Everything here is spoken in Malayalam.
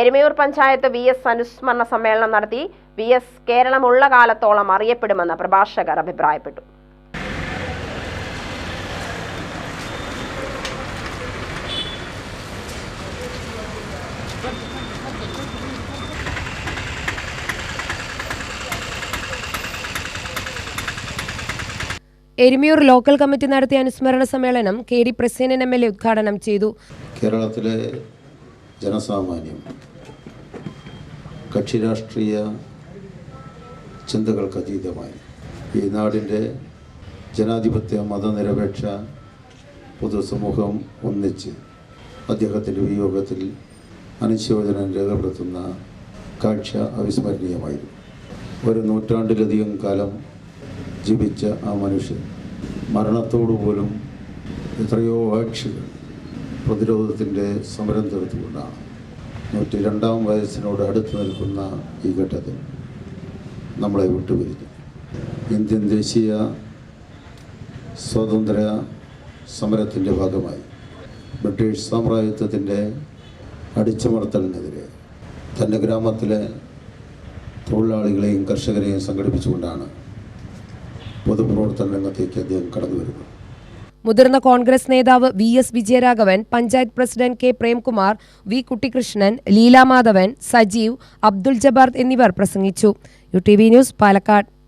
എരുമയൂർ പഞ്ചായത്ത് വി എസ് അനുസ്മരണ സമ്മേളനം നടത്തി വി എസ് കേരളമുള്ള കാലത്തോളം അറിയപ്പെടുമെന്ന് പ്രഭാഷകർ അഭിപ്രായപ്പെട്ടു. എരുമിയൂർ ലോക്കൽ കമ്മിറ്റി നടത്തിയ അനുസ്മരണ സമ്മേളനം K D Prasenan M L A ഉദ്ഘാടനം ചെയ്തു. കേരളത്തിലെ ജനസാമാന്യം കക്ഷി രാഷ്ട്രീയ ചിന്തകൾക്ക് അതീതമായി. ഈ നാടിന്റെ ജനാധിപത്യ മതനിരപേക്ഷ പൊതുസമൂഹം ഒന്നിച്ച് അദ്ദേഹത്തിന്റെ വിയോഗത്തിൽ അനുശോചനം രേഖപ്പെടുത്തുന്ന കാഴ്ച അവിസ്മരണീയമായിരുന്നു. ഒരു നൂറ്റാണ്ടിലധികം കാലം ജീവിച്ച ആ മനുഷ്യൻ മരണത്തോടു പോലും എത്രയോ ആക്ഷികൾ പ്രതിരോധത്തിന്റെ സമരം തീർത്തുകൊണ്ടാണ്. നൂറ്റി രണ്ടാം വയസ്സിനോട് അടുത്ത് നിൽക്കുന്ന ഈ ഘട്ടത്തിൽ നമ്മളെ വിട്ടുപിരിഞ്ഞു. ഇന്ത്യൻ ദേശീയ സ്വാതന്ത്ര്യ സമരത്തിന്റെ ഭാഗമായി ബ്രിട്ടീഷ് സാമ്രാജ്യത്വത്തിന്റെ അടിച്ചമർത്തലിനെതിരെ തന്റെ ഗ്രാമത്തിലെ തൊഴിലാളികളെയും കർഷകരെയും സംഘടിപ്പിച്ചുകൊണ്ടാണ് പൊതുപ്രവർത്തന രംഗത്തേക്ക് അദ്ദേഹം കടന്നു വരുന്നത് മുതിർന്ന കോൺഗ്രസ് നേതാവ് V S Vijayaraghavan panchayat president K Premkumar V Kuttikrishnan Leelamadhavan Sajeev Abdul Jabbar എന്നിവർ പ്രസംഗിച്ചു. U T V news Palakkad.